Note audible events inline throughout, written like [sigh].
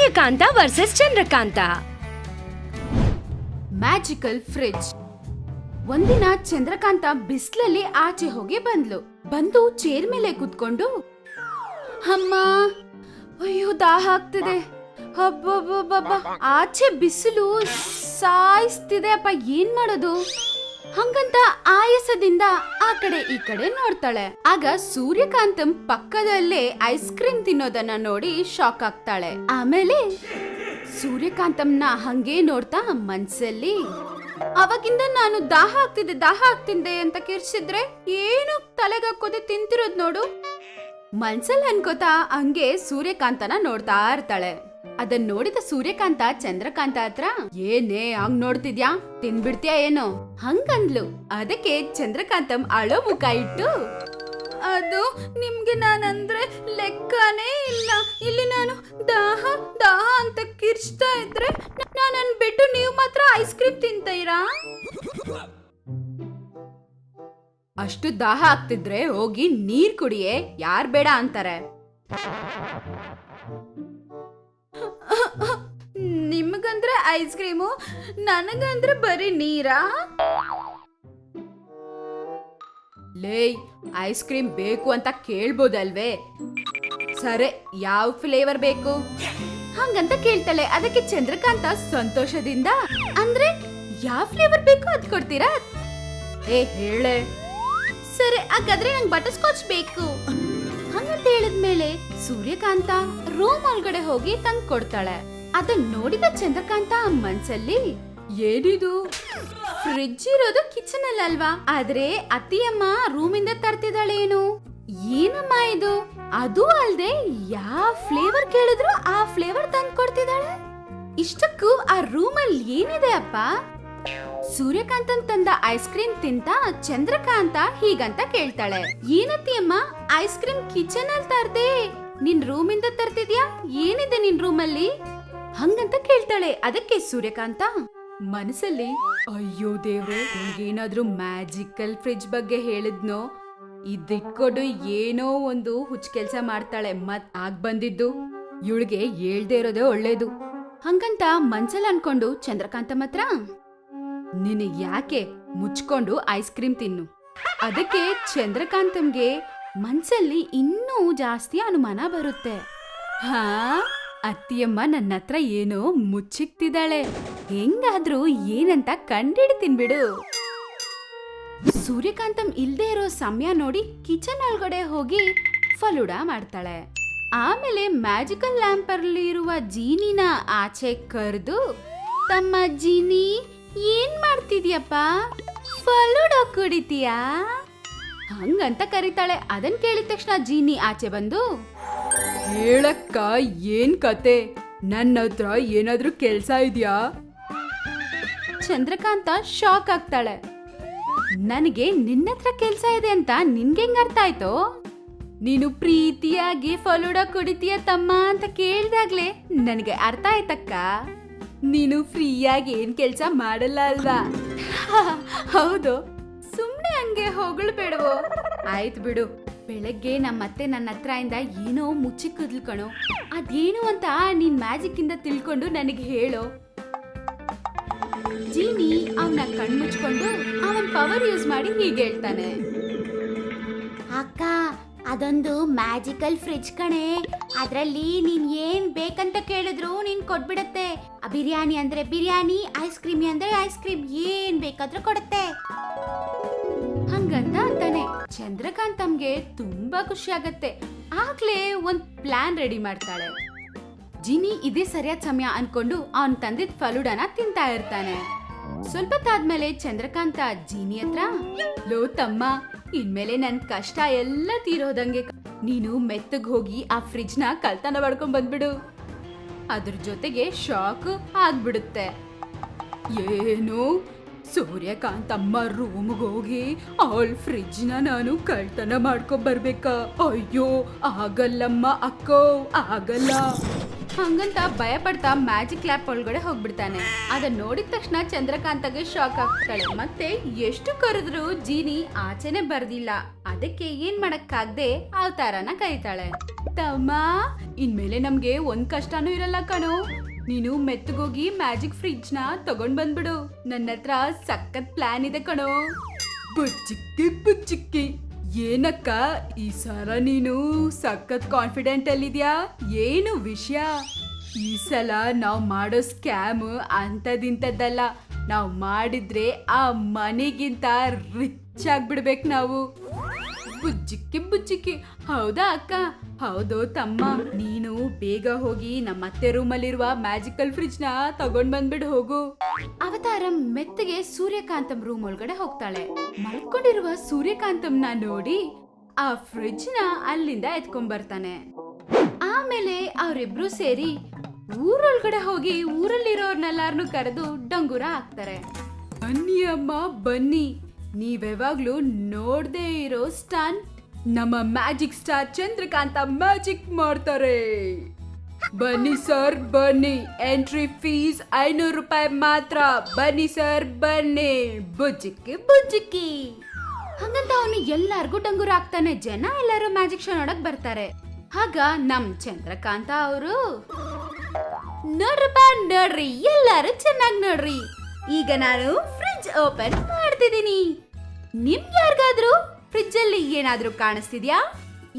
Suryakanta versus Chandrakanta. Magical fridge ಒಂದಿನ ಚಂದ್ರಕಾಂತ ಬಿಸ್ಲಲ್ಲಿ ಆಚೆ ಹೋಗಿ ಬಂದ್ಲು. ಬಂದು ಚೇರ್ ಮೇಲೆ ಕುತ್ಕೊಂಡು, ಅಮ್ಮ, ಅಯ್ಯೋ, ದಾಹ ಆಗ್ತಿದೆ. ಆಚೆ ಬಿಸಿಲು ಸಾಯಿಸ್ತಿದೆ, ಅಪ್ಪ, ಏನ್ ಮಾಡೋದು? ಹಂಗಂತ ಆಯಾಸದಿಂದ ಆ ಕಡೆ ಈ ಕಡೆ ನೋಡ್ತಾಳೆ. ಆಗ ಸೂರ್ಯಕಾಂತಂ ಪಕ್ಕದಲ್ಲೇ ಐಸ್ ಕ್ರೀಮ್ ತಿನ್ನೋದನ್ನ ನೋಡಿ ಶಾಕ್ ಆಗ್ತಾಳೆ. ಆಮೇಲೆ ಸೂರ್ಯಕಾಂತಂನ ಹಂಗೆ ನೋಡ್ತಾ ಮನ್ಸಲ್ಲಿ, ಅವಾಗಿಂದ ನಾನು ದಾಹ ಆಗ್ತಿದ್ದೆ ದಾಹ ಆಗ್ತಿದ್ದೆ ಅಂತ ಕಿರ್ಸಿದ್ರೆ ಏನು ತಲೆಗಾಕೋದೆ ತಿಂತಿರೋದ್ ನೋಡು. ಮನ್ಸಲ್ಲಿ ಅನ್ಕೋತಾ ಹಂಗೆ ಸೂರ್ಯಕಾಂತನ ನೋಡ್ತಾ ಇರ್ತಾಳೆ. ಅದನ್ ನೋಡಿದ ಸೂರ್ಯಕಾಂತ, ಚಂದ್ರಕಾಂತ ಹತ್ರ, ಏನೇ ಹಂಗ್ ನೋಡ್ತಿದ್ಯಾ? ತಿನ್ಬಿಡ್ತೀಯ ಏನೋ? ಹಂಗಂದ್ಲು. ಅದಕ್ಕೆ ಚಂದ್ರಕಾಂತಂ ಅಳೋ ಮುಖ ಇಟ್ಟು, ಅದು ನಿಮ್ಗೆ ನಾನಂದ್ರೆ ಲೆಕ್ಕನೇ ಇಲ್ಲ. ಇಲ್ಲಿ ನಾನು ದಾಹ ದಾಹ ಅಂತ ಕಿರ್ಚ್ತಾ ಇದ್ರೆ ನಾನನ್ ಬಿಟ್ಟು ನೀವು ಮಾತ್ರ ಐಸ್ ಕ್ರೀಮ್ ತಿಂತೀರಾ? ಅಷ್ಟು ದಾಹ ಆಗ್ತಿದ್ರೆ ಹೋಗಿ ನೀರ್ ಕುಡಿಯೇ, ಯಾರ್ ಬೇಡ ಅಂತಾರೆ. ನಿಮಗಂದ್ರೆ ಐಸ್ ಕ್ರೀಮು ನನಗಂದ್ರೆ ಬರೀ ನೀರಾ? ಲೇಯ್ ಐಸ್ ಕ್ರೀಮ್ ಬೇಕು ಅಂತ ಕೇಳ್ಬೋದಲ್ವೇ? ಸರಿ ಯಾವ ಫ್ಲೇವರ್ ಬೇಕು? ಹಂಗಂತ ಕೇಳ್ತಾಳೆ ಅದಕ್ಕೆ ಚಂದ್ರಕಾಂತ ಸಂತೋಷದಿಂದ? ಅಂದ್ರೆ ಯಾವ ಫ್ಲೇವರ್ ಬೇಕು ಅದ್ ಕೊಡ್ತೀರಾ? ಏ ಹೇಳೆ. ಸರಿ ಹಾಗಾದ್ರೆ ನಂಗೆ ಬಟರ್ ಸ್ಕಾಚ್ ಬೇಕು. ಹಂಗಂತ ಹೇಳಿದ್ಮೇಲೆ ಸೂರ್ಯಕಾಂತ ರೂಮ್ ಒಳಗಡೆ ಹೋಗಿ ತಂದ್ ಕೊಡ್ತಾಳೆ. ಅದನ್ ನೋಡಿದ ಚಂದ್ರಕಾಂತ ಮನ್ಸಲ್ಲಿ, ಏನಿದು? ಫ್ರಿಡ್ಜ್ ಇರೋದು ಕಿಚನ್ ಅಲ್ವಾ? ಆದ್ರೆ ಅತ್ತಿಯಮ್ಮ ರೂಮಿಂದ ತರ್ತಿದ್ದಾಳೇನು? ಏನಮ್ಮ ಇದು? ಅದು ಅಲ್ದೆ ಯಾವ ಫ್ಲೇವರ್ ಕೇಳಿದ್ರು ಆ ಫ್ಲೇವರ್ ತಂದು ಕೊಡ್ತಿದ್ದಾಳೆ? ಇಷ್ಟಕ್ಕೂ ಆ ರೂಮ್ ಅಲ್ಲಿ ಏನಿದೆ ಅಪ್ಪ? ಸೂರ್ಯಕಾಂತನ್ ತಂದ ಐಸ್ ಕ್ರೀಮ್ ತಿಂತ ಚಂದ್ರಕಾಂತ ಹೀಗಂತ ಕೇಳ್ತಾಳೆ. ಏನತ್ತಿಯಮ್ಮ? ಐಸ್ ಕ್ರೀಮ್ ಕಿಚನ್ ಅಲ್ಲಿ ತರ್ದೆ? ನಿನ್ ರೂಮಿಂದ ತರ್ತಿದ್ಯಾ? ಏನಿದೆ ನಿನ್ ರೂಮಲ್ಲಿ? ಹಂಗಂತ ಕೇಳ್ತಾಳೆ ಅದಕ್ಕೆ ಸೂರ್ಯಕಾಂತ. ಮನಸ್ಸಲ್ಲಿ ಅಯ್ಯೋ ದೇವ್ರೆ ಏನಾದ್ರೂ ಮ್ಯಾಜಿಕಲ್ ಫ್ರಿಡ್ಜ್ ಬಗ್ಗೆ ಹೇಳಿದ್ನೋ? ಇದಿಟ್ಕೊಂಡು ಏನೋ ಒಂದು ಹುಚ್ಚ ಕೆಲ್ಸ ಮಾಡ್ತಾಳೆ ಮತ್ ಆಗ್ ಬಂದಿದ್ದು. ಇವಳಿಗೆ ಹೇಳ್ದೆ ಇರೋದೇ ಒಳ್ಳೇದು. ಹಂಗಂತ ಮನ್ಸಲ್ಲಿ ಅನ್ಕೊಂಡು ಚಂದ್ರಕಾಂತ ಮಾತ್ರ. ನಿನ್ ಯಾಕೆ ಮುಚ್ಕೊಂಡು ಐಸ್ ಕ್ರೀಮ್ ತಿನ್ನು? ಅದಕ್ಕೆ ಚಂದ್ರಕಾಂತಂಗೆ ಮನ್ಸಲ್ಲಿ ಇನ್ನೂ ಜಾಸ್ತಿ ಅನುಮಾನ ಬರುತ್ತೆ. ಹಾ, ಅತ್ತಿಯಮ್ಮ ನನ್ನ ಹತ್ರ ಏನೋ ಮುಚ್ಚಿಕ್ತಿದ್ದಾಳೆ. ಹೆಂಗಾದ್ರೂ ಏನಂತ ಕಂಡಿಡ್ತೀನಿ ಬಿಡು. ಸೂರ್ಯಕಾಂತಂ ಇಲ್ದೇ ಇರೋ ಸಮಯ ನೋಡಿ ಕಿಚನ್ ಒಳಗಡೆ ಹೋಗಿ ಫಲುಡ ಮಾಡ್ತಾಳೆ. ಆಮೇಲೆ ಮ್ಯಾಜಿಕಲ್ ಲ್ಯಾಂಪ್ ಅಲ್ಲಿ ಇರುವ ಜೀನಿನ ಆಚೆ ಕರೆದು, ತಮ್ಮ ಜೀನಿ ಏನ್ ಮಾಡ್ತಿದ್ಯಪ್ಪ? ಫಲುಡ ಕುಡಿತೀಯಾ? ಹಂಗಂತ ಕರೀತಾಳೆ. ಅದನ್ ಕೇಳಿದ ತಕ್ಷಣ ಜೀನಿ ಆಚೆ ಬಂದು, ಹೇಳಕ್ಕ, ಏನ್ ಕತೆ? ನನ್ನ ಹತ್ರ ಏನಾದ್ರೂ ಕೆಲ್ಸ ಇದೆಯಾ? ಚಂದ್ರಕಾಂತ ಶಾಕ್ ಆಗ್ತಾಳೆ. ನನಗೆ ನಿನ್ನತ್ರ ಕೆಲ್ಸ ಇದೆ ಅಂತ ನಿನ್ಗೆ ಹೆಂಗ್ ಅರ್ಥ ಆಯ್ತು? ನೀನು ಪ್ರೀತಿಯಾಗಿ ಫಲೂಡ ಕುಡಿತೀಯ ತಮ್ಮ ಅಂತ ಕೇಳಿದಾಗ್ಲೇ ನನಗೆ ಅರ್ಥ ಆಯ್ತಕ್ಕ. ನೀನು ಫ್ರೀಯಾಗಿ ಏನ್ ಕೆಲ್ಸ ಮಾಡಲ್ಲ ಅಲ್ವಾ? [laughs] ಹೌದು. ಹಂಗೆ ಹೊಗಳ್ಬೇಡವೋ. ಆಯ್ತು ಬಿಡು. ಬೆಳಗ್ಗೆ ನಮ್ಮತ್ತೆ ನನ್ನ ಇಂದ ಏನೋ ಮುಚ್ಚಿ ಕಣೋ. ಅದೇನು ಅಂತ ನಿನ್ ಮ್ಯಾಜಿಕ್ ಇಂದ ತಿಳ್ಕೊಂಡು ನನಗೆ ಹೇಳೋ. ಜೀನಿ ಅವನ ಕಣ್ಮುಚ್ಕೊಂಡು ಅವನ್ ಪವರ್ ಯೂಸ್ ಮಾಡಿ ಹೀಗೆ ಹೇಳ್ತಾನೆ. ಅಕ್ಕ, ಅದೊಂದು ಮ್ಯಾಜಿಕಲ್ ಫ್ರಿಡ್ಜ್ ಕಣೆ. ಅದ್ರಲ್ಲಿ ನೀನ್ ಏನ್ ಬೇಕಂತ ಕೇಳಿದ್ರು ನೀನ್ ಕೊಟ್ಬಿಡತ್ತೆ. ಬಿರಿಯಾನಿ ಅಂದ್ರೆ ಬಿರಿಯಾನಿ, ಐಸ್ ಕ್ರೀಮ್ ಅಂದ್ರೆ ಐಸ್ ಕ್ರೀಮ್, ಏನ್ ಬೇಕಾದ್ರೂ ಕೊಡುತ್ತೆ. ಹಂಗಂತ ಅಂತಾನೆ. ಚಂದ್ರಕಾಂತ್ ತಮ್ಗೆ ತುಂಬಾ ಖುಷಿ ಆಗತ್ತೆ ಆಗ್ಲೇ ಒಂದ್ ಪ್ಲಾನ್ ರೆಡಿ ಮಾಡ್ತಾಳೆ. ಜಿನಿ ಇದೇ ಸರಿಯಾದ ಸಮಯ ಅನ್ಕೊಂಡು ಅವನ್ ತಂದಿದ್ ಫಲೂಡನ ತಿಂತಾ ಇರ್ತಾನೆ. ಸ್ವಲ್ಪ ತಾದ್ಮೇಲೆ ಚಂದ್ರಕಾಂತ, ಜೀನಿ ಹತ್ರ, ಲೋ ತಮ್ಮ, ಇನ್ಮೇಲೆ ನನ್ ಕಷ್ಟ ಎಲ್ಲ ತೀರೋದಂಗೆ ನೀನು ಮೆತ್ತಗ್ ಹೋಗಿ ಆ ಫ್ರಿಡ್ಜ್ನ ಕಳ್ತನ ಮಾಡ್ಕೊಂಡ್ ಬಂದ್ಬಿಡು. ಅದ್ರ ಜೊತೆಗೆ ಶಾಕ್ ಆಗ್ಬಿಡುತ್ತೆ. ಏನು ಸೂರ್ಯಕಾಂತಮ್ಮ ರೂಮ್ಗೆ ಹೋಗಿ ಅವಳ ಫ್ರಿಜ್ನ ನಾನು ಕಳ್ತನ ಮಾಡ್ಕೊ ಬರ್ಬೇಕಾ. ಅಯ್ಯೋ, ಆಗಲ್ಲಮ್ಮ ಅಕ್ಕೋ, ಆಗಲ್ಲ. ಹಂಗಂತ ಭಯ ಪಡ್ತಾ ಮ್ಯಾಜಿಕ್ ಲ್ಯಾಪ್ ಒಳಗಡೆ ಹೋಗ್ಬಿಡ್ತಾನೆ. ಅದನ್ನ ನೋಡಿದ ತಕ್ಷಣ ಚಂದ್ರಕಾಂತಗೆ ಶಾಕ್ ಆಗ್ತಾಳೆ. ಮತ್ತೆ ಎಷ್ಟು ಕರೆದ್ರು ಜೀನಿ ಆಚೆನೆ ಬರ್ದಿಲ್ಲ. ಅದಕ್ಕೆ ಏನ್ ಮಾಡಕ್ಕಾಗ್ದೆ ಅವತಾರನ ಕರೀತಾಳೆ. ತಮ್ಮ, ಇನ್ಮೇಲೆ ನಮ್ಗೆ ಒಂದ್ ಕಷ್ಟನೂ ಇರಲ್ಲ ಕಣೋ. ನೀನು ಮೆತ್ತಗೋಗಿ ಮ್ಯಾಜಿಕ್ ಫ್ರಿಡ್ಜ್ನ ತಗೊಂಡ್ ಬಂದ್ಬಿಡು. ನನ್ನ ಹತ್ರ ಸಖತ್ ಪ್ಲಾನ್ ಇದೆ ಕಣೋ. ಬುಚ್ಚಿಕ್ಕಿ ಬುಚ್ಚಿಕ್ಕಿ. ಏನಕ್ಕ, ಈ ಸಲ ನೀನು ಸಖತ್ ಕಾನ್ಫಿಡೆಂಟ್ ಅಲ್ಲಿದ್ಯಾ? ಏನು ವಿಷಯ? ಈ ಸಲ ನಾವು ಮಾಡೋ ಸ್ಕ್ಯಾಮ್ ಅಂಥದಿಂಥದ್ದಲ್ಲ ನಾವು ಮಾಡಿದ್ರೆ ಆ ಮನೆಗಿಂತ ರಿಚ್ ಆಗ್ಬಿಡ್ಬೇಕು ನಾವು. ಬುಜ್ಜಿಕ್ಕಿ ಬುಜ್ಜಿಕ್ಕಿ ಹೌದಾ ಅಕ್ಕ? ಹೌದು ತಮ್ಮ. ನೀನು ಬೇಗ ಹೋಗಿ ನಮ್ಮ ಅತ್ತೆ ರೂಮಲ್ಲಿರುವ ಮ್ಯಾಜಿಕಲ್ ಫ್ರಿಡ್ಜ್ನ ತಗೊಂಡ್ ಬಂದ್ಬಿಡು, ಹೋಗು. ಅವತಾರ ಮೆತ್ತಗೆ ಸೂರ್ಯಕಾಂತಂ ರೂಮ್ ಒಳಗಡೆ ಹೋಗ್ತಾಳೆ. ಮಲ್ಕೊಂಡಿರುವ ಸೂರ್ಯಕಾಂತಂನ ನೋಡಿ ಆ ಫ್ರಿಡ್ಜ್ನ ಅಲ್ಲಿಂದ ಎತ್ಕೊಂಡ್ ಬರ್ತಾನೆ ಆಮೇಲೆ ಅವರಿಬ್ರು ಸೇರಿ ಊರೊಳಗಡೆ ಹೋಗಿ ಊರಲ್ಲಿರೋರ್ನೆಲ್ಲಾರನ್ನು ಕರೆದು ಡಂಗುರ ಹಾಕ್ತಾರೆ. ಬನ್ನಿ ಅಮ್ಮ, ಬನ್ನಿ. ನೀವ್ಯಾವಾಗ್ಲೂ ನೋಡ್ದೇ ಇರೋ ಸ್ಟಂಟ್. ನಮ್ಮ ಮ್ಯಾಜಿಕ್ ಸ್ಟಾರ್ ಚಂದ್ರಕಾಂತ ಮ್ಯಾಜಿಕ್ ಮಾಡ್ತಾರೆ. ಬನ್ನಿ ಸರ್, ಬನ್ನಿ. ಎಂಟ್ರಿ ಫೀಸ್ ಐನೂರು ರೂಪಾಯಿ ಮಾತ್ರ. ಬನ್ನಿ ಸರ್, ಬನ್ನಿ. ಬುಜ್ಜಿಕ್ಕಿ ಬುಜ್ಜಿಕ್ಕಿ. ಹಂಗಂತ ಅವನು ಎಲ್ಲಾರ್ಗೂ ಡಂಗೂರು ಹಾಕ್ತಾನೆ ಜನ ಎಲ್ಲರೂ ಮ್ಯಾಜಿಕ್ ಶೋ ನೋಡಕ್ ಬರ್ತಾರೆ. ಆಗ ನಮ್ ಚಂದ್ರಕಾಂತ ಅವರು, ನೋಡ್ರಪ್ಪ, ನೋಡ್ರಿ. ಎಲ್ಲಾರು ಚೆನ್ನಾಗಿ ನೋಡ್ರಿ. ಈಗ ನಾನು ಫ್ರಿಡ್ಜ್ ಓಪನ್ ಮಾಡ್ತಿದ್ದೀನಿ ನಿಮ್ಗೆ ಯಾರಿಗಾದ್ರೂ ಫ್ರಿಡ್ಜ್ ಅಲ್ಲಿ ಏನಾದ್ರೂ ಕಾಣಿಸ್ತಿದ್ಯಾ?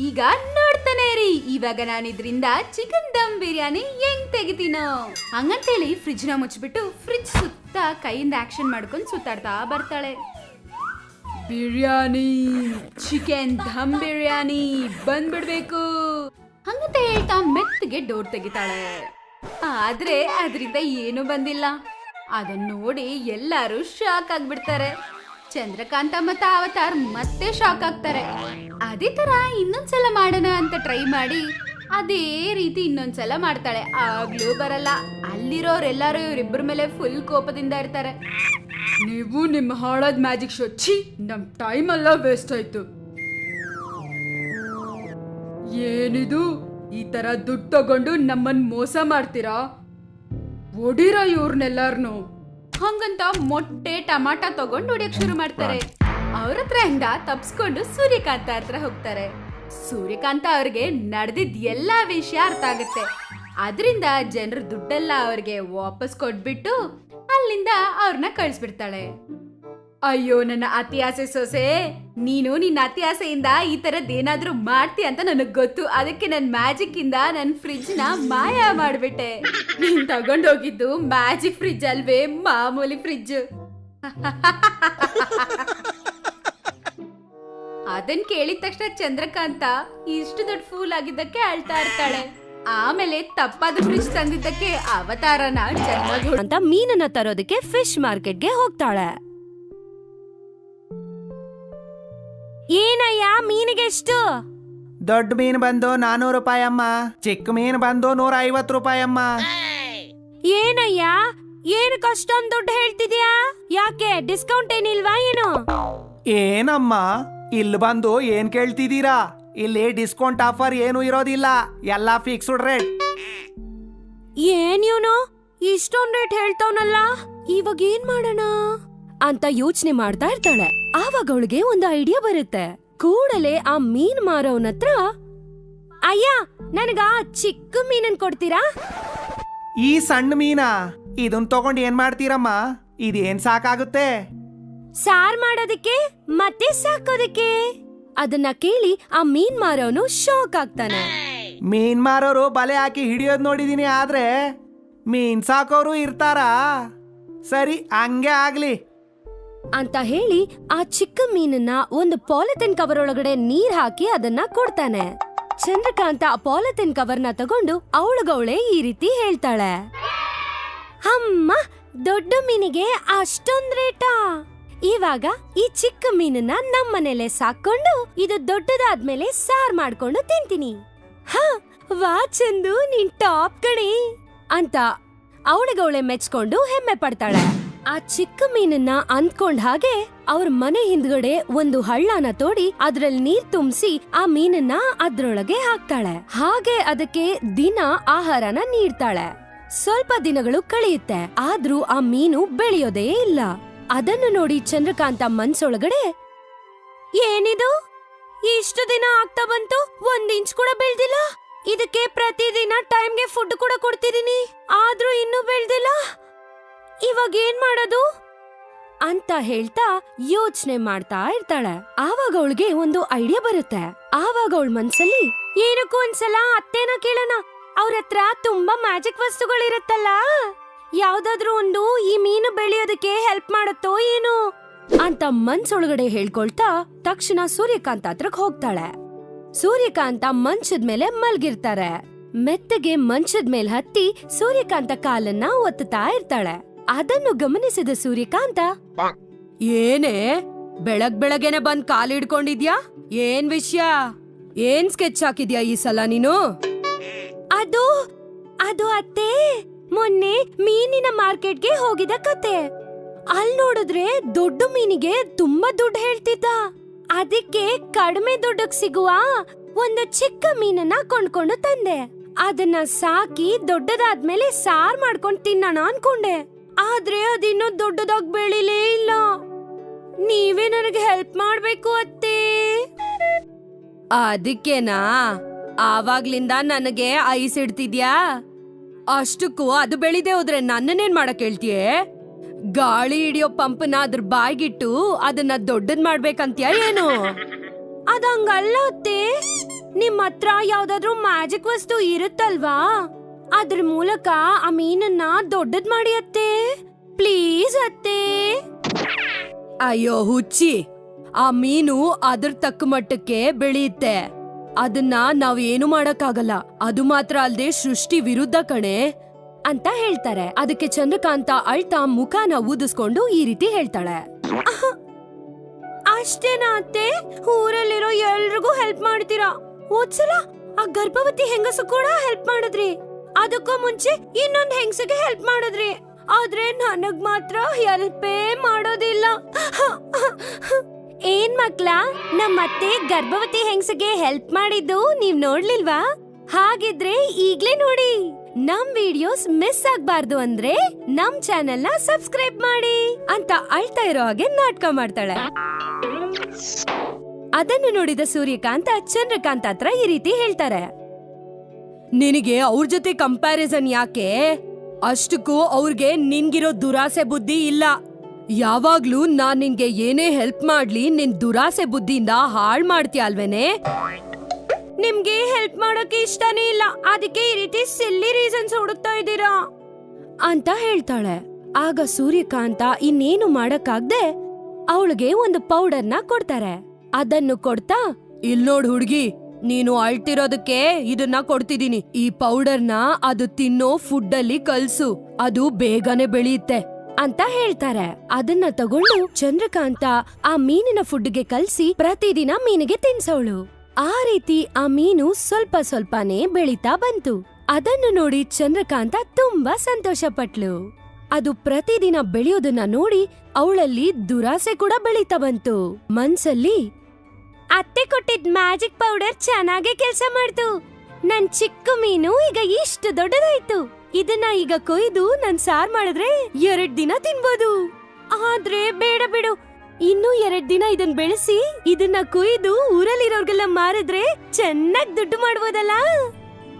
ಈಗ ನೋಡ್ತಾನೆ ರೀ ಇವಾಗ ನಾನು ಇದ್ರಿಂದ ಚಿಕನ್ ದಮ್ ಬಿರಿಯಾನಿ ಹೆಂಗ್ ತೆಗಿತೀನೋ? ಹಂಗಂತೇಳಿ ಫ್ರಿಡ್ಜ್ನ ಮುಚ್ಚಿಬಿಟ್ಟು ಫ್ರಿಡ್ಜ್ ಸುತ್ತ ಕೈಯಿಂದ ಆಕ್ಷನ್ ಮಾಡ್ಕೊಂಡು ಸುತ್ತಾಡ್ತಾ ಬರ್ತಾಳೆ. ಬಿರಿಯಾನಿ ಚಿಕನ್ ದಮ್ ಬಿರಿಯಾನಿ ಬಂದ್ಬಿಡ್ಬೇಕು. ಹಂಗಂತ ಹೇಳ್ತಾ ಮೆತ್ತಗೆ ಡೋರ್ ತೆಗಿತಾಳೆ. ಆದ್ರೆ ಅದರಿಂದ ಏನು ಬಂದಿಲ್ಲ. ಅದನ್ನ ನೋಡಿ ಎಲ್ಲರೂ ಶಾಕ್ ಆಗ್ಬಿಡ್ತಾರೆ. ಚಂದ್ರಕಾಂತ ಮತ್ತು ಅವತಾರ್ ಮತ್ತೆ ಶಾಕ್ ಆಗ್ತಾರೆ. ಅದೇ ತರ ಇನ್ನೊಂದ್ಸಲ ಮಾಡೋಣ ಅಂತ ಟ್ರೈ ಮಾಡಿ, ಅದೇ ರೀತಿ ಇನ್ನೊಂದ್ಸಲ ಮಾಡ್ತಾಳೆ. ಆಗ್ಲೂ ಬರಲ್ಲ. ಅಲ್ಲಿರೋರೆಲ್ಲರೂ ಇವರಿಬ್ಬರ ಮೇಲೆ ಫುಲ್ ಕೋಪದಿಂದ ಇರ್ತಾರೆ. ನೀವು ನಿಮ್ಮ ಹಾಳಾದ ಮ್ಯಾಜಿಕ್ ಶೋ ಛೀ, ನಮ್ ಟೈಮ್ ಎಲ್ಲ ವೇಸ್ಟ್ ಆಯ್ತು. ಏನಿದು? ಈ ತರ ದುಡ್ಡು ತಗೊಂಡು ನಮ್ಮನ್ ಮೋಸ ಮಾಡ್ತೀರಾ? ಒಡಿರ ಇವ್ರನ್ನೆಲ್ಲಾರ್ನು ಹಂಗಂತ ಮೊಟ್ಟೆ, ಟಮಾಟ ತಗೊಂಡು ಹೊಡಿಯಕ್ ಶುರು ಮಾಡ್ತಾರೆ. ಅವ್ರ ಹತ್ರದಿಂದ ತಪ್ಸ್ಕೊಂಡು ಸೂರ್ಯಕಾಂತ ಹತ್ರ ಹೋಗ್ತಾರೆ. ಸೂರ್ಯಕಾಂತ ಅವ್ರಿಗೆ ನಡೆದಿದ್ ಎಲ್ಲಾ ವಿಷಯ ಅರ್ಥ ಆಗುತ್ತೆ. ಅದರಿಂದ ಜನರ ದುಡ್ಡೆಲ್ಲ ಅವ್ರಿಗೆ ವಾಪಸ್ ಕೊಟ್ಬಿಟ್ಟು ಅಲ್ಲಿಂದ ಅವ್ರನ್ನ ಕಳಿಸ್ಬಿಡ್ತಾಳೆ. ಅಯ್ಯೋ, ನನ್ನ ಅತಿ ಆಸೆ ಸೊಸೆ! ನೀನು ನಿನ್ನ ಅತಿ ಆಸೆಯಿಂದ ಈ ತರದ್ ಏನಾದರೂ ಮಾಡ್ತೀಯ ಅಂತ ನನಗ್ ಗೊತ್ತು. ಅದಕ್ಕೆ ನನ್ ಮ್ಯಾಜಿಕ್ ಇಂದ ನನ್ ಫ್ರಿಡ್ಜ್ನ ಮಾಯ ಮಾಡ್ಬಿಟ್ಟೆ. ನೀನ್ ತಗೊಂಡೋಗಿದ್ದು ಮ್ಯಾಜಿಕ್ ಫ್ರಿಡ್ಜ್ ಅಲ್ವೇ, ಮಾಮೂಲಿ ಫ್ರಿಡ್ಜ್ ಅದನ್ ಕೇಳಿದ ತಕ್ಷಣ ಚಂದ್ರಕಾಂತ ಇಷ್ಟು ದೊಡ್ಡ ಫೂಲ್ ಆಗಿದ್ದಕ್ಕೆ ಅಳ್ತಾ ಇರ್ತಾಳೆ. ಆಮೇಲೆ ತಪ್ಪಾದ ಫ್ರಿಜ್ ತಂದಿದ್ದಕ್ಕೆ ಅವತಾರನ ಚೆನ್ನಾಗಿ ಅಂತ ಮೀನನ್ನ ತರೋದಕ್ಕೆ ಫಿಶ್ ಮಾರ್ಕೆಟ್ಗೆ ಹೋಗ್ತಾಳೆ. ಏನಯ್ಯ? ಮೀನಿಗೆ ಎಷ್ಟು? ದೊಡ್ಡ ಮೀನು ಬಂದು ನಾನೂರು ರೂಪಾಯಿ ಅಮ್ಮ. ಚಿಕ್ಕ ಮೀನು ಬಂದು ನೂರ ಐವತ್ತು ರೂಪಾಯಿ ಅಮ್ಮ. ಏನಯ್ಯ? ಏನು ಅಷ್ಟೊಂದು ದುಡ್ಡು ಹೇಳ್ತಿದ್ಯಾ? ಯಾಕೆ? ಡಿಸ್ಕೌಂಟ್ ಏನಿಲ್ವಾ ಏನು? ಏನಮ್ಮ? ಇಲ್ಲಿ ಬಂದು ಏನ್ ಕೇಳ್ತಿದ್ದೀರಾ? ಇಲ್ಲಿ ಡಿಸ್ಕೌಂಟ್ ಆಫರ್ ಏನು ಇರೋದಿಲ್ಲ. ಎಲ್ಲ ಫಿಕ್ಸ್ಡ್ ರೇಟ್ ಏನ್ ಇವನು? ಇಷ್ಟೊಂದ್ ರೇಟ್ ಹೇಳ್ತವನಲ್ಲ. ಇವಾಗ ಏನ್ ಮಾಡೋಣ? ಅಂತ ಯೋಚನೆ ಮಾಡ್ತಾ ಇರ್ತಾಳೆ. ಆವಾಗ ಅವಳಿಗೆ ಒಂದು ಐಡಿಯಾ ಬರುತ್ತೆ. ಕೂಡಲೇ ಆ ಮೀನ್ ಮಾರೋವನ ಹತ್ರ ಅಯ್ಯ ನನಗ ಚಿಕ್ಕ ಮೀನನ್ ಕೊಡ್ತೀರಾ? ಈ ಸಣ್ಣ ಮೀನಾ? ಇದನ್ ತಗೊಂಡ್ ಏನ್ ಮಾಡ್ತೀರಮ್ಮ? ಇದೇನ್ ಸಾಕಾಗುತ್ತೆ? ಸಾರ್ ಮಾಡೋದಕ್ಕೆ ಮತ್ತೆ ಸಾಕೋದಕ್ಕೆ? ಅದನ್ನ ಕೇಳಿ ಆ ಮೀನ್ ಮಾರೋನು ಶಾಕ್ ಆಗ್ತಾನೆ. ಮೀನ್ ಮಾರೋರು ಬಲೆ ಹಾಕಿ ಹಿಡಿಯೋದ್ ನೋಡಿದೀನಿ ಆದ್ರೆ ಮೀನ್ ಸಾಕೋರು ಇರ್ತಾರಾ? ಸರಿ ಹಂಗೆ ಆಗ್ಲಿ. ಅಂತ ಹೇಳಿ ಆ ಚಿಕ್ಕ ಮೀನನ್ನ ಒಂದು ಪಾಲಿಥಿನ್ ಕವರ್ ಒಳಗಡೆ ನೀರ್ ಹಾಕಿ ಅದನ್ನ ಕೊಡ್ತಾನೆ. ಚಂದ್ರಕಾಂತ ಆ ಪಾಲಿಥಿನ್ ಕವರ್ನ ತಗೊಂಡು ಅವಳಗವಳೆ ಈ ರೀತಿ ಹೇಳ್ತಾಳೆ. ಅಮ್ಮ, ದೊಡ್ಡ ಮೀನಿಗೆ ಅಷ್ಟೊಂದ್ ರೇಟಾ? ಇವಾಗ ಈ ಚಿಕ್ಕ ಮೀನನ್ನ ನಮ್ಮನೇಲೆ ಸಾಕೊಂಡು ಇದು ದೊಡ್ಡದಾದ್ಮೇಲೆ ಸಾರ್ ಮಾಡ್ಕೊಂಡು ತಿಂತೀನಿ. ಹ, ವಾ ಚಂದು, ನೀನ್ ಟಾಪ್ ಕಣಿ, ಅಂತ ಅವಳಿಗವಳೆ ಮೆಚ್ಕೊಂಡು ಹೆಮ್ಮೆ ಪಡ್ತಾಳೆ. ಆ ಚಿಕ್ಕ ಮೀನನ್ನ ಅಂದ್ಕೊಂಡ್ ಹಾಗೆ ಅವ್ರ ಮನೆ ಹಿಂದ್ಗಡೆ ಒಂದು ಹಳ್ಳನ ತೋಡಿ ಅದ್ರಲ್ಲಿ ನೀರ್ ತುಂಬಿಸಿ ಆ ಮೀನನ್ನ ಅದ್ರೊಳಗೆ ಹಾಕ್ತಾಳೆ. ಹಾಗೆ ಅದಕ್ಕೆ ದಿನ ಆಹಾರನ ನೀಡ್ತಾಳೆ. ಸ್ವಲ್ಪ ದಿನಗಳು ಕಳೆಯುತ್ತೆ. ಆದ್ರೂ ಆ ಮೀನು ಬೆಳೆಯೋದೇ ಇಲ್ಲ. ಅದನ್ನು ನೋಡಿ ಚಂದ್ರಕಾಂತ ಮನ್ಸೊಳಗಡೆ, ಏನಿದು? ಇಷ್ಟು ದಿನ ಆಗ್ತಾ ಬಂತು, ಒಂದ್ ಇಂಚ್ ಕೂಡ ಬೆಳ್ದಿಲ್ಲ. ಇದಕ್ಕೆ ಪ್ರತಿದಿನ ಟೈಮ್ಗೆ ಫುಡ್ ಕೂಡ ಇವಾಗ ಏನ್ ಮಾಡೋದು? ಅಂತ ಹೇಳ್ತಾ ಯೋಚನೆ ಮಾಡ್ತಾ ಇರ್ತಾಳೆ. ಆವಾಗ ಅವಳಿಗೆ ಒಂದು ಐಡಿಯಾ ಬರುತ್ತೆ. ಆವಾಗ ಅವಳ ಮನ್ಸಲ್ಲಿ ಏನಕ್ಕೂ ಒಂದ್ಸಲ ಅತ್ತೇನ ಕೇಳೋಣ. ಅವ್ರ ಹತ್ರ ತುಂಬಾ ಮ್ಯಾಜಿಕ್ ವಸ್ತುಗಳಿರುತ್ತಲ್ಲ? ಯಾವ್ದಾದ್ರೂ ಒಂದು ಈ ಮೀನು ಬೆಳೆಯೋದಕ್ಕೆ ಹೆಲ್ಪ್ ಮಾಡುತ್ತೋ ಏನೋ? ಅಂತ ಮನ್ಸೊಳಗಡೆ ಹೇಳ್ಕೊಳ್ತಾ ತಕ್ಷಣ ಸೂರ್ಯಕಾಂತ ಹತ್ರಕ್ ಹೋಗ್ತಾಳೆ. ಸೂರ್ಯಕಾಂತ ಮಂಚದ ಮೇಲೆ ಮಲ್ಗಿರ್ತಾರೆ. ಮೆತ್ತಗೆ ಮಂಚದ ಮೇಲೆ ಹತ್ತಿ ಸೂರ್ಯಕಾಂತ ಕಾಲನ್ನ ಒತ್ತುತ್ತಾ ಇರ್ತಾಳೆ. ಅದನ್ನು ಗಮನಿಸಿದ ಸೂರ್ಯಕಾಂತ, ಏನೇ, ಬೆಳಗ್ ಬೆಳಗ್ಗೆನೆ ಬಂದ್ ಕಾಲಿಡ್ಕೊಂಡಿದ್ಯಾ? ಏನ್ ವಿಷಯ? ಏನ್ ಸ್ಕೆಚ್ ಹಾಕಿದ್ಯಾ ಈ ಸಲ ನೀನು? ಅದು ಅದು ಅತ್ತೆ, ಮೊನ್ನೆ ಮೀನಿನ ಮಾರ್ಕೆಟ್ಗೆ ಹೋಗಿದ ಕತೆ. ಅಲ್ ನೋಡಿದ್ರೆ ದೊಡ್ಡ ಮೀನಿಗೆ ತುಂಬಾ ದುಡ್ಡು ಹೇಳ್ತಿದ್ದ. ಅದಕ್ಕೆ ಕಡಿಮೆ ದುಡ್ಡಕ್ ಸಿಗುವ ಒಂದು ಚಿಕ್ಕ ಮೀನನ್ನ ಕೊಂಡ್ಕೊಂಡು ತಂದೆ. ಅದನ್ನ ಸಾಕಿ ದೊಡ್ಡದಾದ್ಮೇಲೆ ಸಾರ್ ಮಾಡ್ಕೊಂಡು ತಿನ್ನೋಣ ಅನ್ಕೊಂಡೆ. ಆದ್ರೆ ಅದಿನ್ನೂ ದೊಡ್ಡದಾಗ್ ಬೆಳಿಲೇ ಇಲ್ಲ. ನೀವೇ ನನಗೆ ಹೆಲ್ಪ್ ಮಾಡ್ಬೇಕು ಅತ್ತೆ. ಅದಕ್ಕೇನಾ? ಆವಾಗ್ಲಿಂದ ನನಗೆ ಐಸ್ ಇಡ್ತಿದ್ಯಾ? ಅಷ್ಟಕ್ಕೂ ಅದು ಬೆಳಿದೆ ಹೋದ್ರೆ ನನ್ನನ್ನೇನ್ ಮಾಡಕ್ ಹೇಳ್ತೀಯೇ? ಗಾಳಿ ಹಿಡಿಯೋ ಪಂಪ್ನ ಅದ್ರ ಬಾಯ್ಗಿಟ್ಟು ಅದನ್ನ ದೊಡ್ಡದ್ ಮಾಡ್ಬೇಕಂತೀಯ ಏನು? ಅದಂಗಲ್ಲ ಅತ್ತೆ. ನಿಮ್ಮ ಹತ್ರ ಯಾವ್ದಾದ್ರೂ ಮ್ಯಾಜಿಕ್ ವಸ್ತು ಇರುತ್ತಲ್ವಾ? ಅದ್ರ ಮೂಲಕ ಆ ಮೀನನ್ನ ದೊಡ್ಡದ್ ಮಾಡಿ ಅತ್ತೆ. ಪ್ಲೀಸ್ ಅತ್ತೆ. ಅಯ್ಯೋ ಹುಚ್ಚಿ ಆ ಮೀನು ಅದ್ರ ತಕ್ಕ ಮಟ್ಟಕ್ಕೆ ಬೆಳೆಯುತ್ತೆ. ಅದನ್ನ ನಾವ್ ಏನು ಮಾಡಕ್ಕಾಗಲ್ಲ ಅದು ಮಾತ್ರ ಅಲ್ದೆ ಸೃಷ್ಟಿ ವಿರುದ್ಧ ಕಣೆ ಅಂತ ಹೇಳ್ತಾರೆ. ಅದಕ್ಕೆ ಚಂದ್ರಕಾಂತ ಅಳ್ತಾ ಮುಖನ ಊದಿಸ್ಕೊಂಡು ಈ ರೀತಿ ಹೇಳ್ತಾಳೆ. ಅಷ್ಟೇನಾ ಅತ್ತೆ? ಊರಲ್ಲಿರೋ ಎಲ್ರಿಗೂ ಹೆಲ್ಪ್ ಮಾಡ್ತೀರಾ? ಹೋದ್ಸಲ ಆ ಗರ್ಭವತಿ ಹೆಂಗಸು ಕೂಡ ಹೆಲ್ಪ್ ಮಾಡಿದ್ರಿ. ಅದಕ್ಕೂ ಮುಂಚೆ ಇನ್ನೊಂದ್ ಹೆಂಗ್ಸಿಗೆ ಹೆಲ್ಪ್ ಮಾಡಿದ್ರಿ. ಆದ್ರೆ ನನಗ್ ಮಾತ್ರ ಹೆಲ್ಪೇ ಮಾಡೋದಿಲ್ಲ. ಏನ್ ಮಕ್ಳ ನಮ್ಮತ್ತೆ ಗರ್ಭವತಿ ಹೆಂಗಸಿಗೆ ಹೆಲ್ಪ್ ಮಾಡಿದ್ದು ನೀವ್ ನೋಡ್ಲಿಲ್ವಾ? ಹಾಗಿದ್ರೆ ಈಗ್ಲೇ ನೋಡಿ. ನಮ್ ವಿಡಿಯೋಸ್ ಮಿಸ್ ಆಗ್ಬಾರ್ದು ಅಂದ್ರೆ ನಮ್ ಚಾನೆಲ್ನ ಸಬ್ಸ್ಕ್ರೈಬ್ ಮಾಡಿ ಅಂತ ಅಳ್ತಾ ಇರೋ ಹಾಗೆ ನಾಟಕ ಮಾಡ್ತಾಳೆ. ಅದನ್ನು ನೋಡಿದ ಸೂರ್ಯಕಾಂತ ಚಂದ್ರಕಾಂತ ಹತ್ರ ಈ ರೀತಿ ಹೇಳ್ತಾರೆ. ನಿನಗೆ ಅವ್ರ ಜೊತೆ ಕಂಪ್ಯಾರಿಸನ್ ಯಾಕೆ? ಅಷ್ಟಕ್ಕೂ ಅವ್ರಿಗೆ ನಿನ್ಗಿರೋ ದುರಾಸೆ ಬುದ್ಧಿ ಇಲ್ಲ. ಯಾವಾಗ್ಲೂ ನಾನ್ ನಿನ್ಗೆ ಏನೇ ಹೆಲ್ಪ್ ಮಾಡ್ಲಿ, ನಿನ್ ದುರಾಸೆ ಬುದ್ಧಿಯಿಂದ ಹಾಳ್ ಮಾಡ್ತೀಯ ಅಲ್ವೇನೆ? ನಿಮ್ಗೆ ಹೆಲ್ಪ್ ಮಾಡೋಕೆ ಇಷ್ಟನೇ ಇಲ್ಲ. ಅದಕ್ಕೆ ಈ ರೀತಿ ಸಿಲ್ಲಿ ರೀಸನ್ಸ್ ಹುಡುಕ್ತಾ ಇದ್ದೀರಾ? ಅಂತ ಹೇಳ್ತಾಳೆ. ಆಗ ಸೂರ್ಯಕಾಂತ ಇನ್ನೇನು ಮಾಡಕ್ಕಾಗ್ದೆ ಅವಳಿಗೆ ಒಂದು ಪೌಡರ್ನ ಕೊಡ್ತಾರೆ. ಅದನ್ನು ಕೊಡ್ತಾ, ಇಲ್ನೋಡ್ ಹುಡ್ಗಿ ನೀನು ಅಳ್ತಿರೋದಕ್ಕೆ ಇದನ್ನ ಕೊಡ್ತಿದ್ದೀನಿ ಈ ಪೌಡರ್ನ ಅದು ತಿನ್ನೋ ಫುಡ್ ಅಲ್ಲಿ ಕಲ್ಸು. ಅದು ಬೇಗನೆ ಬೆಳೆಯುತ್ತೆ ಅಂತ ಹೇಳ್ತಾರೆ. ಅದನ್ನ ತಗೊಂಡು ಚಂದ್ರಕಾಂತ ಆ ಮೀನಿನ ಫುಡ್ಗೆ ಕಲ್ಸಿ ಪ್ರತಿದಿನ ಮೀನಿಗೆ ತಿನ್ಸೋಳು. ಆ ರೀತಿ ಆ ಮೀನು ಸ್ವಲ್ಪ ಸ್ವಲ್ಪನೇ ಬೆಳೀತಾ ಬಂತು. ಅದನ್ನು ನೋಡಿ ಚಂದ್ರಕಾಂತ ತುಂಬಾ ಸಂತೋಷ ಪಟ್ಲು ಅದು ಪ್ರತಿದಿನ ಬೆಳೆಯೋದನ್ನ ನೋಡಿ ಅವಳಲ್ಲಿ ದುರಾಸೆ ಕೂಡ ಬೆಳೀತಾ ಬಂತು. ಮನ್ಸಲ್ಲಿ ಅತ್ತೆ ಕೊಟ್ಟಿದ್ ಮ್ಯಾಜಿಕ್ ಪೌಡರ್ ಚೆನ್ನಾಗೆ ಕೆಲಸ ಮಾಡ್ತು. ನನ್ ಚಿಕ್ಕ ಮೀನು ಈಗ ಇಷ್ಟು ದೊಡ್ಡದಾಯ್ತು. ಇದನ್ನ ಈಗ ಕೊಯ್ದು ನನ್ ಸಾರ್ ಮಾಡಿದ್ರೆ ಎರಡ್ ದಿನ ತಿನ್ಬೋದು. ಆದ್ರೆ ಬೇಡ ಬಿಡು. ಇನ್ನು ಎರಡ್ ದಿನ ಇದನ್ ಬೆಳೆಸಿ ಇದನ್ನ ಕೊಯ್ದು ಊರಲ್ಲಿರೋರ್ಗೆಲ್ಲ ಮಾರಿದ್ರೆ ಚೆನ್ನಾಗ್ ದುಡ್ಡು ಮಾಡ್ಬೋದಲ್ಲ?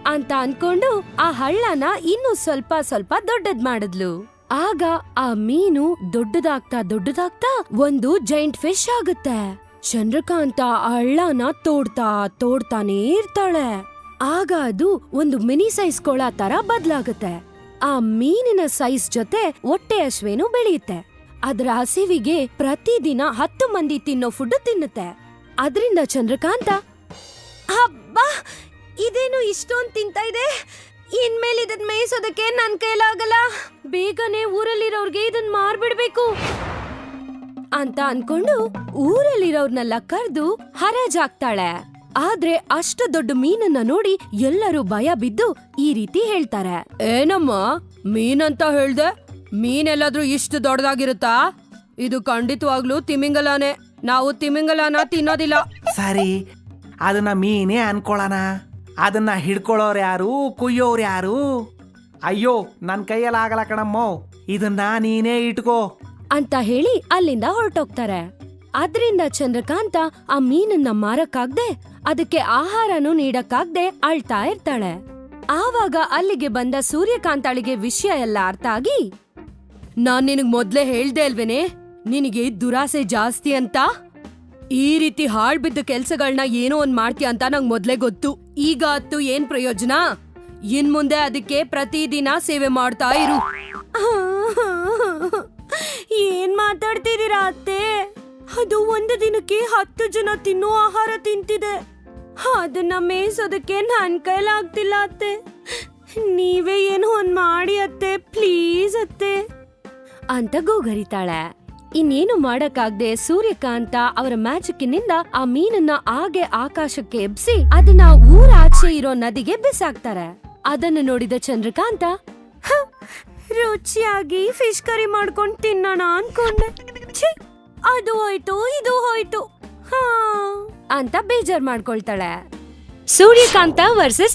ಅಂತ ಅನ್ಕೊಂಡು ಆ ಹಳ್ಳನ ಇನ್ನು ಸ್ವಲ್ಪ ಸ್ವಲ್ಪ ದೊಡ್ಡದ್ ಮಾಡಿದ್ಲು. ಆಗ ಆ ಮೀನು ದೊಡ್ಡದಾಗ್ತಾ ದೊಡ್ಡದಾಗ್ತಾ ಒಂದು ಜೈಂಟ್ ಫಿಶ್ ಆಗುತ್ತೆ. ಚಂದ್ರಕಾಂತ ಆ ಹಳ್ಳನ ತೋಡ್ತಾ ತೋಡ್ತಾನೇ ಇರ್ತಾಳೆ. ಆಗ ಅದು ಒಂದು ಮಿನಿ ಸೈಜ್ ಕೊಳ ತರ ಬದಲಾಗುತ್ತೆ. ಆ ಮೀನಿನ ಸೈಜ್ ಜೊತೆ ಹೊಟ್ಟೆ ಅಶ್ವೇನು ಬೆಳೆಯುತ್ತೆ. ಅದರ ಹಸಿವಿಗೆ ಪ್ರತಿದಿನ ಹತ್ತು ಮಂದಿ ತಿನ್ನೋ ಫುಡ್ ತಿನ್ನುತ್ತೆ. ಅದರಿಂದ ಚಂದ್ರಕಾಂತ, ಅಬ್ಬಾ! ಇದೇನು ಇಷ್ಟೊಂದು ತಿಂತಾ ಇದೆ? ಇನ್ಮೇಲೆ ಇದನ್ ಮೇಯಿಸೋದಕ್ಕೆ ನನ್ ಕೈಲಾಗಲ್ಲ. ಬೇಗನೆ ಊರಲ್ಲಿರೋರ್ಗೆ ಇದನ್ನ ಮಾರ್ಬಿಡ್ಬೇಕು. ಅಂತ ಅನ್ಕೊಂಡು ಊರಲ್ಲಿರೋರ್ನೆಲ್ಲ ಕರೆದು ಹರಾಜಾಗ್ತಾಳೆ ಆದ್ರೆ ಅಷ್ಟು ದೊಡ್ಡ ಮೀನನ್ನ ನೋಡಿ ಎಲ್ಲರೂ ಭಯ ಬಿದ್ದು ಈ ರೀತಿ ಹೇಳ್ತಾರೆ. ಏನಮ್ಮ? ಮೀನಂತ ಹೇಳ್ದೆ? ಮೀನೆಲ್ಲಾದ್ರೂ ಇಷ್ಟು ದೊಡ್ಡದಾಗಿರುತ್ತಾ? ಇದು ಖಂಡಿತವಾಗ್ಲೂ ತಿಮಿಂಗಲಾನೆ. ನಾವು ತಿಮಿಂಗಲಾನ ತಿನ್ನೋದಿಲ್ಲ. ಸರಿ ಅದನ್ನ ಮೀನೇ ಅನ್ಕೊಳ್ಳೋಣ. ಅದನ್ನ ಹಿಡ್ಕೊಳ್ಳೋರು ಯಾರು ಕುಯ್ಯೋರು ಯಾರು? ಅಯ್ಯೋ ನನ್ನ ಕೈಯಲ್ಲಿ ಆಗಲ್ಲ ಕಣಮ್ಮೋ. ಇದನ್ನ ನೀನೇ ಇಟ್ಕೋ. ಅಂತ ಹೇಳಿ ಅಲ್ಲಿಂದ ಹೊರಟೋಗ್ತಾರೆ. ಅದ್ರಿಂದ ಚಂದ್ರಕಾಂತ ಆ ಮೀನನ್ನ ಮಾರಕ್ಕಾಗ್ದೆ, ಅದಕ್ಕೆ ಆಹಾರನೂ ನೀಡಕ್ಕಾಗ್ದೆ ಅಳ್ತಾ ಇರ್ತಾಳೆ. ಆವಾಗ ಅಲ್ಲಿಗೆ ಬಂದ ಸೂರ್ಯಕಾಂತಾಳಿಗೆ ವಿಷಯ ಎಲ್ಲ ಅರ್ಥ ಆಗಿ, ನಾನ್ ನಿನಗ್ ಮೊದ್ಲೇ ಹೇಳ್ದೆ ಅಲ್ವೇನೆ, ನಿನಗೆ ದುರಾಸೆ ಜಾಸ್ತಿ ಅಂತ? ಈ ರೀತಿ ಹಾಳ್ಬಿದ್ದ ಕೆಲ್ಸಗಳನ್ನ ಏನೋ ಒಂದ್ ಮಾಡ್ತೀಯ ಅಂತ ನಂಗ್ ಮೊದ್ಲೇ ಗೊತ್ತು. ಈಗ ಅತ್ತು ಏನ್ ಪ್ರಯೋಜನ? ಇನ್ ಮುಂದೆ ಅದಕ್ಕೆ ಪ್ರತಿದಿನ ಸೇವೆ ಮಾಡ್ತಾ ಇರು. [laughs] ಏನ್ ಮಾತಾಡ್ತಿದ್ದೀರಾ ಅತ್ತೆ? ಅದು ಒಂದು ದಿನಕ್ಕೆ ಹತ್ತು ಜನ ತಿನ್ನೋ ಆಹಾರ ತಿಂತಿದೆ. ಅದನ್ನ ಮೇಯ್ಸೋದಕ್ಕೆ ನನ್ ಕೈಲಾಗ್ತಿಲ್ಲ ಅತ್ತೆ. ನೀವೇ ಏನೋ ಒಂದು ಮಾಡಿ ಅತ್ತೆ ಪ್ಲೀಸ್ ಅತ್ತೆ. ಅಂತ ಗೋಗರಿತಾಳೆ. ಇನ್ನೇನು ಮಾಡಕ್ಕಾಗ್ದೆ ಸೂರ್ಯಕಾಂತ ಅವರ ಮ್ಯಾಜಿಕ್ನಿಂದ ಆ ಮೀನನ್ನ ಆಗೆ ಆಕಾಶಕ್ಕೆ ಎಬ್ಸಿ ಅದನ್ನ ಊರಾಚೆ ಇರೋ ನದಿಗೆ ಬಿಸಾಕ್ತಾರೆ. ಅದನ್ನು ನೋಡಿದ ಚಂದ್ರಕಾಂತ "ಹ, ರುಚಿಯಾಗಿ ಫಿಶ್ ಕರಿ ಮಾಡ್ಕೊಂಡು ತಿನ್ನೋಣ ಅನ್ಕೊಂಡೆ. ಅದು ಹೋಯ್ತು, ಇದು ಹೋಯ್ತು. ಹಾ, ಅಂತ ಬೇಜಾರ್ ಮಾಡ್ಕೊಳ್ತಾಳೆ. ಸೂರ್ಯಕಾಂತ ವರ್ಸಸ್